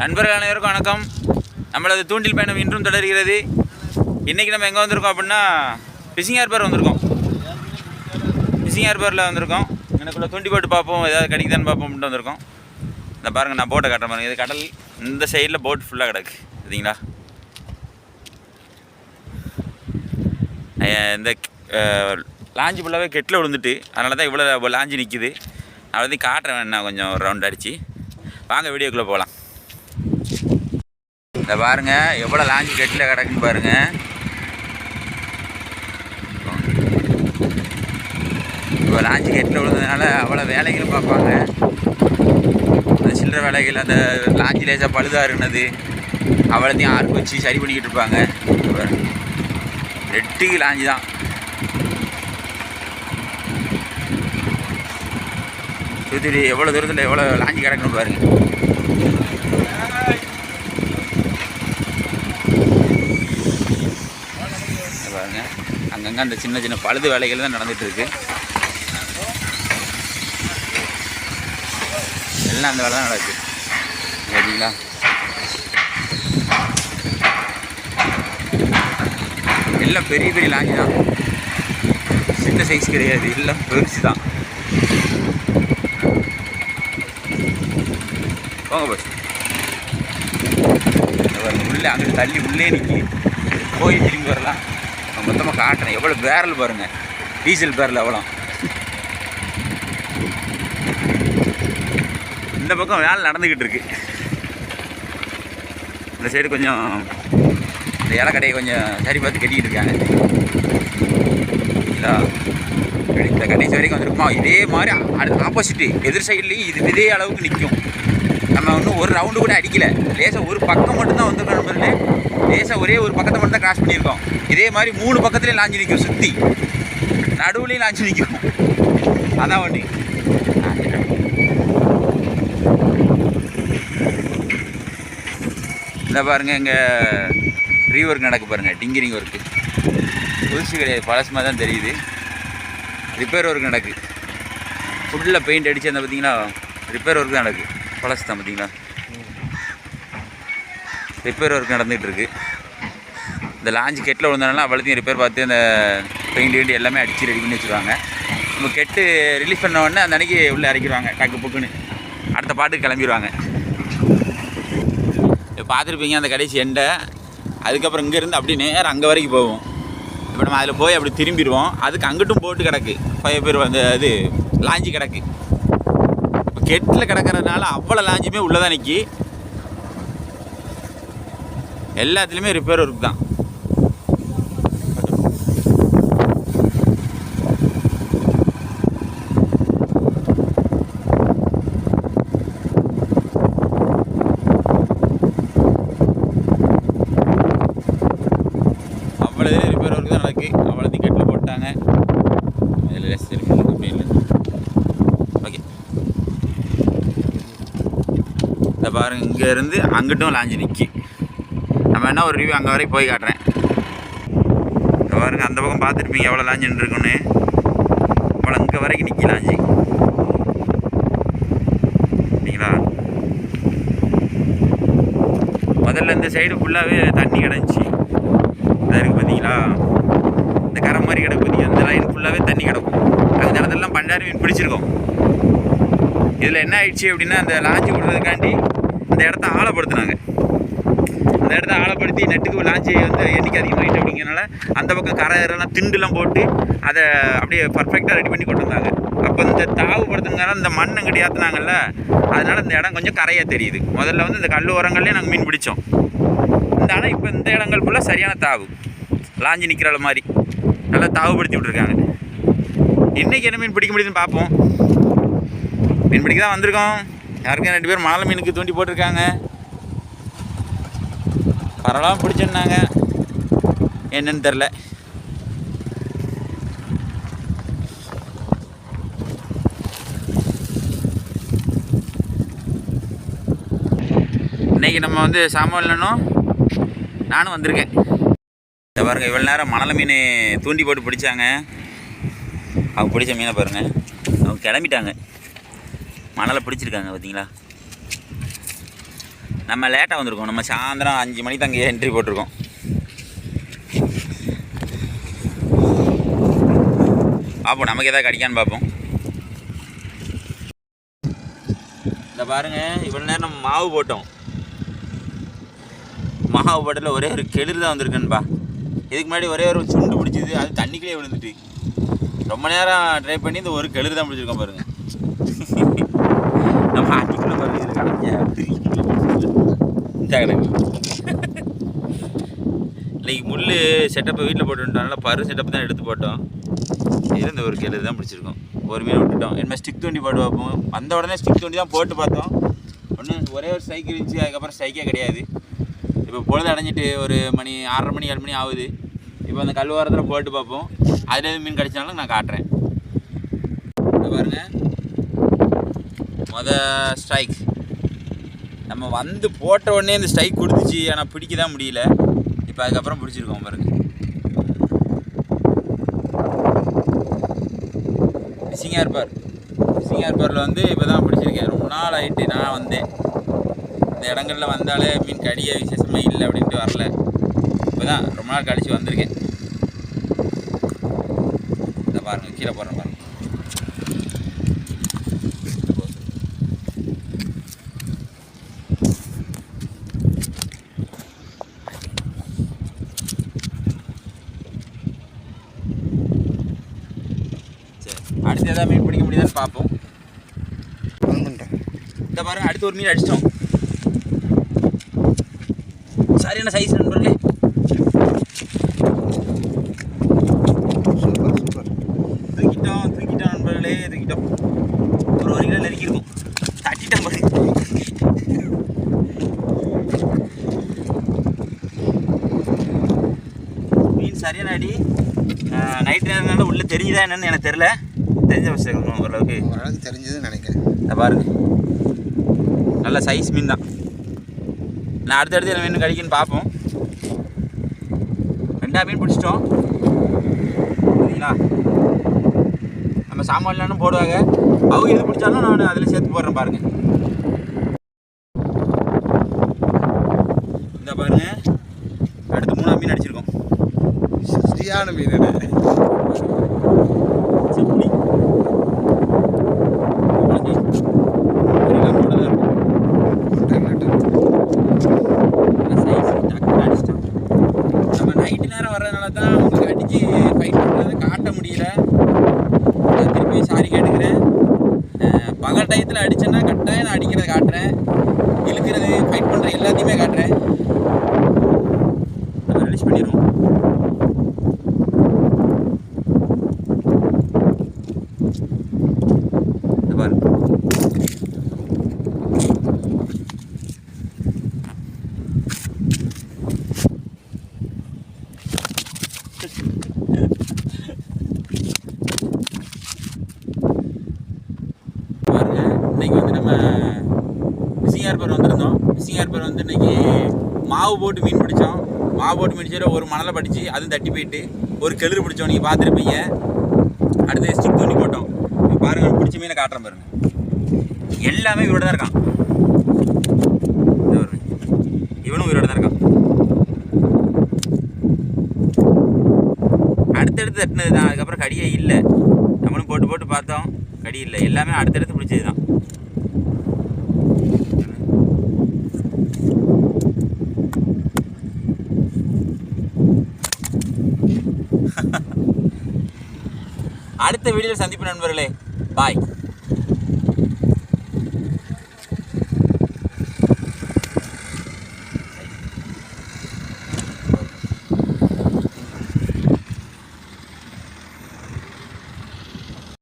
நண்பர்கள் அனைவருக்கும் வணக்கம். நம்மளது தூண்டில் பயணம் இன்றும் தொடர்கிறது. இன்றைக்கி நம்ம எங்கே வந்திருக்கோம் அப்படின்னா ஃபிஷிங் ஏர்பேர் வந்திருக்கோம். ஃபிஷிங் ஏர்பேரில் வந்திருக்கோம். எனக்குள்ள தூண்டி போட்டு பார்ப்போம் ஏதாவது கிடைக்குதான்னு பார்ப்போம் அப்படின்ட்டு வந்திருக்கோம். இந்த பாருங்கள் நான் போட்டை காட்டுறேன் மாதிரி இது கடல் இந்த சைடில் போட் ஃபுல்லாக கிடக்கு. சரிங்களா? இந்த அஹ், லாஞ்சு ஃபுல்லாகவே கெட்டில் விழுந்துட்டு அதனால தான் இவ்வளோ லாஞ்சு நிற்கிது அதை வந்து காட்டுறேன் நான் கொஞ்சம் ரவுண்ட் அடித்து வாங்க வீடியோக்குள்ளே போகலாம். இந்த பாருங்க எவ்வளோ லாஞ்ச் கெட்டில் கிடக்குன்னு பாருங்க. இப்போ லாஞ்ச் கெட்டில் விழுந்ததுனால அவ்வளோ வேலைகள் பார்ப்பாங்க. அந்த சில்லற வேலைகள் அந்த லாஞ்சி லேசாக பழுதாருனது அவ்வளோத்தையும் ஆர்ப்பு வச்சு சரி பண்ணிக்கிட்டு இருப்பாங்க. ரெட்டுக்கு லாஞ்சு தான். தூத்துக்குடி எவ்வளோ தூரத்தில் எவ்வளோ லாஞ்சி கிடக்குன்னு பாருங்கள் இங்க பாருங்க அங்கங்கே அந்த சின்ன சின்ன பழுது வேலைகள் தான் நடந்துகிட்ருக்கு எல்லாம் அந்த வேலை தான் நடக்குது. சரிங்களா? எல்லாம் பெரிய பெரிய லாஞ்சி தான். சின்ன சைஸ் கிடையாது எல்லாம் பெருசு தான். போங்க பஸ் உள்ளே அங்கே தள்ளி உள்ளே நிற்கி போய் திரும்பி வரலாம். மொத்தமாக காட்டுறேன். எவ்வளோ பேரல் பாருங்க. டீசல் பேரல் எவ்வளோ இந்த பக்கம் வேலை நடந்துக்கிட்டு இருக்கு. இந்த சைடு கொஞ்சம் இந்த இலக்கடையை கொஞ்சம் சரி பார்த்து கட்டிக்கிட்டு இருக்காங்க. இல்லை இந்த கடைசி வரைக்கும் வந்துருக்குமா இதே மாதிரி அடுத்த ஆப்போசிட்டு எதிர் சைட்லேயும் இது இதே அளவுக்கு நிற்கும் நம்ம இன்னும் ஒரு ரவுண்டு கூட அடிக்கலை. லேசாக ஒரு பக்கம் மட்டும்தான் வந்திருக்கோம் நண்பர்களே லேசாக ஒரே ஒரு பக்கத்தை மட்டும் தான் கிராஸ் பண்ணியிருக்கோம். இதே மாதிரி மூணு பக்கத்துலேயும் லாஞ்சி நிற்கும் சுற்றி நடுவுலையும் லாஞ்சி நிற்கும் அதான் வண்டி. இந்த பாருங்க இங்கே ரீ ஒர்க் நடக்கு பாருங்கள் டிங்கிரிங் ஒர்க்கு புதுசு கிடையாது பழசுமாக தான் தெரியுது. ரிப்பேர் ஒர்க் நடக்கு. ஃபுல்லாக பெயிண்ட் அடித்து அந்த பார்த்தீங்கன்னா ரிப்பேர் ஒர்க் தான் நடக்கு. பழசு தான் பார்த்தீங்களா ரிப்பேர் ஒர்க் நடந்துகிட்டு இருக்கு. இந்த லாஞ்சு கெட்டில் விழுந்தனால அவ்வளோத்தையும் ரிப்பேர் பார்த்து அந்த பெயிண்ட் கிண்ட் எல்லாமே அடித்து ரெடி பண்ணி வச்சுருவாங்க. நம்ம கெட்டு ரிலீஸ் பண்ண உடனே அந்த அன்றைக்கி உள்ளே இறக்கிடுவாங்க டக்கு புக்குன்னு அடுத்த பாட்டுக்கு கிளம்பிடுவாங்க. இப்போ பார்த்துருப்பீங்க அந்த கடைசி எண்டை அதுக்கப்புறம் இங்கேருந்து அப்படி நேரம் அங்கே வரைக்கும் போவோம். இப்போ நம்ம அதில் போய் அப்படி திரும்பிடுவோம். அதுக்கு அங்கிட்டும் போட்டு கிடக்கு. ஃபைவ் பேர் வந்து அது லாஞ்சி கிடக்கு. இப்போ கெட்டில் கிடக்கிறதுனால அவ்வளோ லாஞ்சுமே உள்ளே தான் நிற்கி எல்லாத்துலேயுமே ரிப்பேர் ஒர்க் தான் அவ்வளோ ரிப்பேர் ஒர்க் தான் நடக்கு அவ்வளோத்தையும் கெட்டில் போட்டாங்க இதில் லெஸ் இருக்கு அப்படி இல்லை ஓகே பாருங்கள் இங்கேருந்து அங்கிட்டும் லாஞ்சு நிற்கி நம்ம என்ன ஒரு ரிவ்யூ அங்கே வரைக்கும் போய் காட்டுறேன். பாருங்கள் அந்த பக்கம் பார்த்துருப்பீங்க எவ்வளோ லாஞ்சி இருக்குன்னு அவ்வளோ இங்கே வரைக்கும் நிற்கி லாஞ்சு. சரிங்களா முதல்ல இந்த சைடு ஃபுல்லாகவே தண்ணி கிடந்துச்சு. இதாக இருக்குது பார்த்தீங்களா இந்த கரை மாதிரி கிடக்கு பார்த்தீங்க அந்த லைன் ஃபுல்லாகவே தண்ணி கிடக்கும். அந்த இடத்துலலாம் பண்டாரி மீன் பிடிச்சிருக்கோம். இதில் என்ன ஆயிடுச்சு அப்படின்னா அந்த லாஞ்சி விடுறதுக்காண்டி அந்த இடத்த ஆழப்படுத்துனாங்க. அந்த இடத்த ஆழப்படுத்தி நெட்டுக்கு லாஞ்சி வந்து எண்ணிக்கை அதிகமாகிட்டு அப்படிங்கிறனால அந்த பக்கம் கரையெல்லாம் திண்டுலாம் போட்டு அதை அப்படியே பர்ஃபெக்டாக ரெடி பண்ணி கொண்டு வந்தாங்க. அப்போ இந்த தாவு படுத்துனால இந்த மண் கிடையாத்துனாங்கல்ல அதனால் இந்த இடம் கொஞ்சம் கரையாக தெரியுது. முதல்ல வந்து இந்த கல் ஓரங்கள்லேயே நாங்கள் மீன் பிடிச்சோம். இந்த ஆனால் இப்போ இந்த இடங்கள் ஃபுல்லாக சரியான தாவு. லாஞ்சி நிற்கிற மாதிரி. நல்லா தாவுபடுத்தி விட்ருக்காங்க இன்றைக்கி என்ன மீன் பிடிக்க முடியுதுன்னு பார்ப்போம் மீன் பிடிக்க தான் வந்திருக்கோம். யாருக்கும் ரெண்டு பேரும் மாலை மீனுக்கு தூண்டி போட்டிருக்காங்க. பரவாயில்ல பிடிச்சிருந்தாங்க. என்னன்னு தெரில இன்னைக்கு நம்ம வந்து சாமான்லனும் நானும் வந்திருக்கேன். இந்த பாருங்க இவ்வளோ நேரம் மணல் மீன் தூண்டி போட்டு பிடிச்சாங்க. அவங்க பிடிச்ச மீனை பாருங்க. அவங்க கிளம்பிட்டாங்க. மணலை பிடிச்சிருக்காங்க பார்த்தீங்களா நம்ம லேட்டாக வந்திருக்கோம். நம்ம சாயந்தரம் அஞ்சு மணிக்கு அங்கே என்ட்ரி போட்டிருக்கோம். பார்ப்போம் நமக்கு எதாவது கிடைக்கான்னு பார்ப்போம் இந்த பாருங்க இவ்வளோ நேரம் நம்ம மாவு போட்டோம். மாவு போட்டதில் ஒரே ஒரு கெளிர் தான் வந்திருக்குன்னுப்பா இதுக்கு முன்னாடி ஒரே ஒரு சுண்டு பிடிச்சிது அது தண்ணிக்குள்ளே விழுந்துட்டு. ரொம்ப நேரம் ட்ரை பண்ணி இந்த ஒரு கெளிர் தான் பிடிச்சிருக்கோம் பாருங்க நம்ம ஆட்டிக்குள்ள பாருங்க இது கடைஞ்ச இந்த கிடக்கு இன்னைக்கு முள் செட்டப்பை வீட்டில் போட்டுட்டோம்னால பரு செட்டப் தான் எடுத்து போட்டோம். இருந்த ஒரு கேள்வி தான் பிடிச்சிருக்கோம் ஒரு மீன் விட்டுட்டோம். என்ன ஸ்டிக் தூண்டி போட்டு பார்ப்போம். வந்த உடனே ஸ்டிக் தூண்டி தான் போட்டு பார்த்தோம். ஒன்றும் ஒரே ஒரு சைக்கிள் இருந்துச்சு அதுக்கப்புறம் சைக்கே கிடையாது. இப்போ பொழுது அடைஞ்சிட்டு ஒரு மணி ஆறரை மணி ஏழு மணி ஆகுது. இப்போ அந்த கல்வாரத்தில் போட்டு பார்ப்போம். அதில் எதுவும் மீன் கிடைச்சாலும் நான் காட்டுறேன். பாருங்கள் மொதல் மொத ஸ்ட்ரைக் நம்ம வந்து போட்ட உடனே இந்த ஸ்ட்ரைக் கொடுத்துச்சு. ஆனால் பிடிக்க தான் முடியல. இப்போ அதுக்கப்புறம் பிடிச்சிருக்கோம் பாருங்க. ஃபிஷிங் இருப்பார். ஃபிஷிங் இருப்பாரில் வந்து இப்போ தான் பிடிச்சிருக்கேன். ரொம்ப நாள் ஆகிட்டு நான் வந்தேன். இந்த இடங்கள்ல வந்தாலே மீன் கடிய விசேஷமே இல்லை அப்படின்ட்டு வரல. இப்போ தான் ரொம்ப நாள் கழித்து வந்திருக்கேன். இந்த பாருங்கள் கீழே போடுறேன் பாருங்கள் சரி எதாவது மீன் பிடிக்க முடியுதான்னு பார்ப்போம். இந்த பாருங்க அடுத்து ஒரு மீன் அடிச்சிட்டோம். சரியான சைஸ் நண்பர்களே சூப்பர் சூப்பர். தூக்கிட்டோம் தூக்கிட்டோம் நண்பர்களே தூக்கிட்டோம். ஒரு ஒரு கிலோ நெருக்கியிருக்கும். தட்டிட்டோம் பாருங்க மீன் சரியான அடி நைட் நேரம்னால உள்ளே தெரியுதா என்னன்னு எனக்கு தெரில தெரிஞ்ச விஷயம் ஓரளவுக்கு ஓரளவுக்கு தெரிஞ்சதுன்னு நினைக்கிறேன். இந்த பாருங்க. நல்ல சைஸ் மீன் தான். நான் அடுத்தடுத்து என்ன மீன் கிடைக்குன்னு பார்ப்போம். ரெண்டா மீன் பிடிச்சிட்டோம். சரிங்களா? நம்ம சாமான்லாம் போடுவாங்க. அவங்க எது பிடிச்சாலும் நான் அதில் சேர்த்து போடுறேன் பாருங்க. இந்த பாருங்க. அடுத்து மூணாவது மீன் அடிச்சிருக்கோம். சரியான மீன் என்ன செப்புளி குழந்தை. ஒரு கிலோ மூணு தான் இருக்கும் சைஸ் டக்குன்னு அடிச்சிட்டோம் நம்ம நைட்டு நேரம் வர்றதுனால தான் உங்களுக்கு அடிச்சு ஃபைட் பண்ணுறது காட்ட முடியல நான் திருப்பி சாரி கேட்டுக்கிறேன் அஹ் பகல் டயத்தில் அடித்தேன்னா கட்டாயம் நான் அடிக்கிறத காட்டுறேன். இழுக்கிறது ஃபைட் பண்ணுற எல்லாத்தையுமே காட்டுறேன் நம்ம ரிலீஸ் பண்ணிடுவோம் இந்த பாரு பாருங்க இன்னைக்கு வந்து நம்ம ஃபிஷிங் ஏர்பர் வந்திருந்தோம் ஃபிஷிங் ஏர்பர் வந்து இன்னைக்கு மாவு போட்டு மீன் பிடிச்சோம். மாவு போட்டு மீன் ஒரு மணலை படித்து அதுவும் தட்டி போயிட்டு ஒரு கெளுரு பிடிச்சோம். நீங்கள் பார்த்துருப்பீங்க. அடுத்து ஸ்டிக் தூண்டி போட்டோம். பாருங்கள் பிடிச்ச மீனை காட்டுறேன் பாருங்கள் எல்லாமே இவரோட தான் இருக்கான். இவனும் இவரோட தான் இருக்கான். அடுத்தடுத்து தட்டினது தான் அதுக்கப்புறம் கடியே இல்லை. நம்மளும் போட்டு போட்டு பார்த்தோம். கடி இல்லை. எல்லாமே அடுத்தடுத்து பிடிச்சது தான் அடுத்த வீடியோவில் சந்திப்பு நண்பர்களே. பாய்